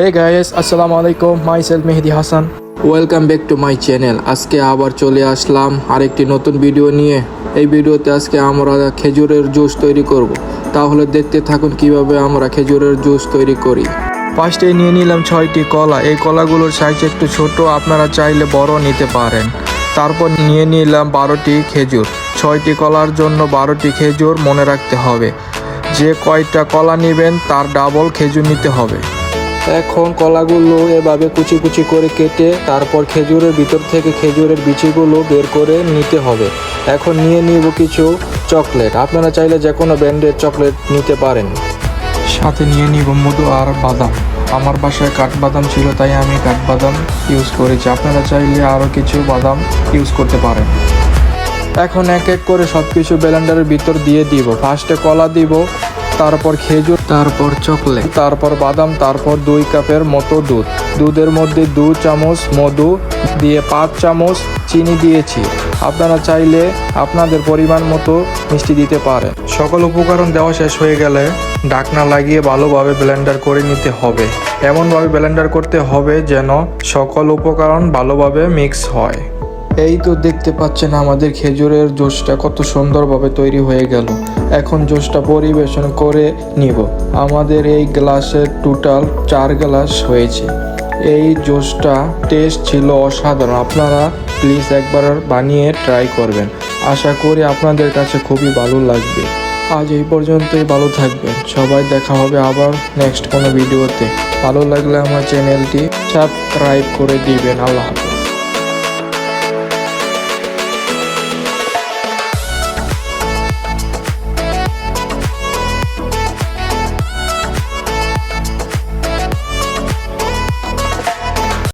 হে guys আসসালামু আলাইকুম myself Mehedi Hasan welcome back to my channel আজকে আবার চলে আসলাম আরেকটি নতুন ভিডিও নিয়ে। এই ভিডিওতে আজকে আমরা খেজুরের জুস তৈরি করব। তাহলে দেখতে থাকুন কীভাবে আমরা খেজুরের জুস তৈরি করি। ফার্স্টে নিয়ে নিলাম ছয়টি কলা। এই কলাগুলোর সাইজ একটু ছোট আপনারা চাইলে বড় নিতে পারেন। তারপর নিয়ে নিলাম বারোটি খেজুর। ছয়টি কলার জন্য বারোটি খেজুর মনে রাখতে হবে। যে কয়টা কলা নেবেন তার ডাবল খেজুর নিতে হবে। এখন কলাগুলো এভাবে কুচি কুচি করে কেটে তারপর খেজুরের ভিতর থেকে খেজুরের বিচিগুলো বের করে নিতে হবে। এখন নিয়ে নিব কিছু চকলেট। আপনারা চাইলে যে কোনো ব্র্যান্ডের চকলেট নিতে পারেন। সাথে নিয়ে নিব মধু আর বাদাম। আমার বাসায় কাঠবাদাম ছিল, তাই আমি কাঠবাদাম ইউজ করেছি। আপনারা চাইলে আরও কিছু বাদাম ইউজ করতে পারেন। এখন এক এক করে সব কিছু ব্লেন্ডারের ভিতর দিয়ে দিব। ফার্স্টে কলা দিব তারপর খেজুর, তারপর চকলেট, তারপর বাদাম, তারপর দুই কাপের মতো দুধ। দুধের মধ্যে দু চামচ মধু দিয়ে পাঁচ চামচ চিনি দিয়েছি। আপনারা চাইলে আপনাদের পরিমাণ মতো মিষ্টি দিতে পারেন। সকল উপকরণ দেওয়া শেষ হয়ে গেলে ঢাকনা লাগিয়ে ভালোভাবে ব্লেন্ডার করে নিতে হবে। এমনভাবে ব্লেন্ডার করতে হবে যেন সকল উপকরণ ভালোভাবে মিক্স হয়। এই তো দেখতে পাচ্ছেন আমাদের খেজুরের জুসটা কত সুন্দরভাবে তৈরি হয়ে গেল। এখন জুসটা পরিবেশন করে নিব। আমাদের এই গ্লাসের টোটাল চার গ্লাস হয়েছে। এই জুসটা টেস্ট ছিল অসাধারণ। আপনারা প্লিজ একবার বানিয়ে ট্রাই করবেন। আশা করি আপনাদের কাছে খুবই ভালো লাগবে। আজ এই পর্যন্তই, ভালো থাকবেন। সবাই দেখা হবে আবার নেক্সট কোনো ভিডিওতে। ভালো লাগলে আমার চ্যানেলটি সাবস্ক্রাইব করে দিবেন। আল্লাহ হাফেজ।